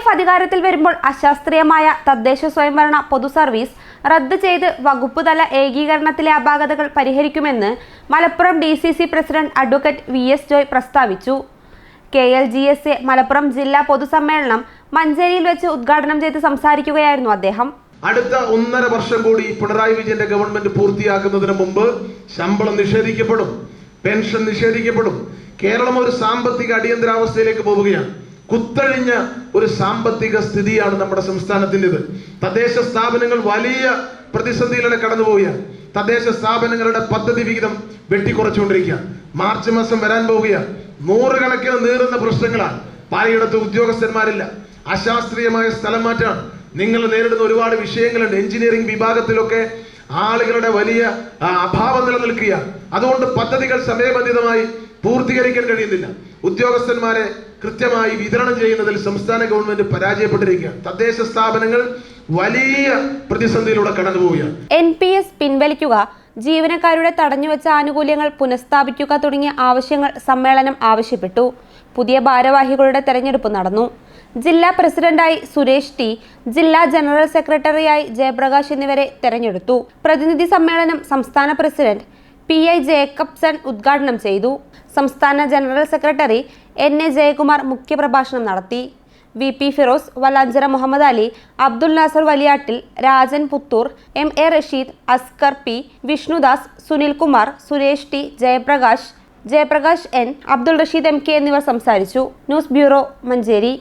F അധികാരത്തിൽ വരുമ്പോൾ അശാസ്ത്രീയമായ തദ്ദേശ സ്വയംഭരണ പൊതു സർവീസ് റദ്ദ് ചെയ്ത് വകുപ്പ് തല ഏകീകരണത്തിലെ അപാകതകൾ പരിഹരിക്കുമെന്ന് Malappuram D C C president advocate V S Joy പ്രസ്താവിച്ചു. K L G S A Malappuram ജില്ലാ പൊതുസമ്മേളനം മഞ്ചേരിയിൽ വെച്ച് ഉദ്ഘാടനം ചെയ്ത് സംസാരിക്കുകയായിരുന്നു അദ്ദേഹം. അടുത്ത ഒന്നര വർഷം കൂടി പിണറായി വിജയന്റെ ഗവൺമെന്റ് പൂർത്തിയാക്കുന്നതിന് മുമ്പ് ശമ്പളം നിഷേധിക്കപ്പെടും പെൻഷൻ നിഷേധിക്കപ്പെടും. കേരളം ഒരു സാമ്പത്തിക അടിയന്തരാവസ്ഥയിലേക്ക് പോവുകയാണ്. കുത്തഴിഞ്ഞ ഒരു സാമ്പത്തിക സ്ഥിതിയാണ് നമ്മുടെ സംസ്ഥാനത്തിന്റെത്. തദ്ദേശ സ്ഥാപനങ്ങൾ വലിയ പ്രതിസന്ധിയിലൂടെ കടന്നുപോവുകയാണ് തദ്ദേശ സ്ഥാപനങ്ങളുടെ പദ്ധതി വിഹിതം വെട്ടിക്കുറച്ചുകൊണ്ടിരിക്കുക. മാർച്ച് മാസം വരാൻ പോവുകയാണ്. നൂറുകണക്കിന് നീറുന്ന പ്രശ്നങ്ങളാണ്. പലയിടത്ത് ഉദ്യോഗസ്ഥന്മാരില്ല. അശാസ്ത്രീയമായ സ്ഥലം മാറ്റാണ് നിങ്ങൾ നേരിടുന്ന ഒരുപാട് വിഷയങ്ങളുണ്ട്. എഞ്ചിനീയറിംഗ് വിഭാഗത്തിലൊക്കെ ആളുകളുടെ വലിയ അഭാവം നിലനിൽക്കുക അതുകൊണ്ട് പദ്ധതികൾ സമയബന്ധിതമായി പൂർത്തീകരിക്കാൻ കഴിയുന്നില്ല. ഉദ്യോഗസ്ഥന്മാരെ കൃത്യമായി വിതരണം ചെയ്യുന്നതിൽ സംസ്ഥാന ഗവൺമെന്റ് പരാജയപ്പെട്ടിരിക്കുകയാണ്. തദ്ദേശ സ്ഥാപനങ്ങൾ വലിയ പ്രതിസന്ധിയിലൂടെ കടന്നുപോവുകയാണ് എൻ പി എസ് പിൻവലിക്കുക ജീവനക്കാരുടെ തടഞ്ഞുവെച്ച ആനുകൂല്യങ്ങൾ പുനഃസ്ഥാപിക്കുക തുടങ്ങിയ ആവശ്യങ്ങൾ സമ്മേളനം ആവശ്യപ്പെട്ടു. പുതിയ ഭാരവാഹികളുടെ തെരഞ്ഞെടുപ്പ് നടന്നു. ജില്ലാ പ്രസിഡന്റായി സുരേഷ് ടി ജില്ലാ ജനറൽ സെക്രട്ടറിയായി ജയപ്രകാശ് എന്നിവരെ തെരഞ്ഞെടുത്തു. പ്രതിനിധി സമ്മേളനം സംസ്ഥാന പ്രസിഡന്റ് പി ഐ ജേക്കബ്സൺ ഉദ്ഘാടനം ചെയ്തു. സംസ്ഥാന general secretary N A Jayakumar മുഖ്യപ്രഭാഷണം നടത്തി. V P Firoz Vallanchira Muhammad Ali Abdul Nasser Valiyattil Rajan Puthur M A Rasheed Askar P Vishnudas Sunilkumar Suresh T Jayaprakash Jayaprakash N Abdul Rasheed M K എന്നിവർ സംസാരിച്ചു. News bureau Manjeri.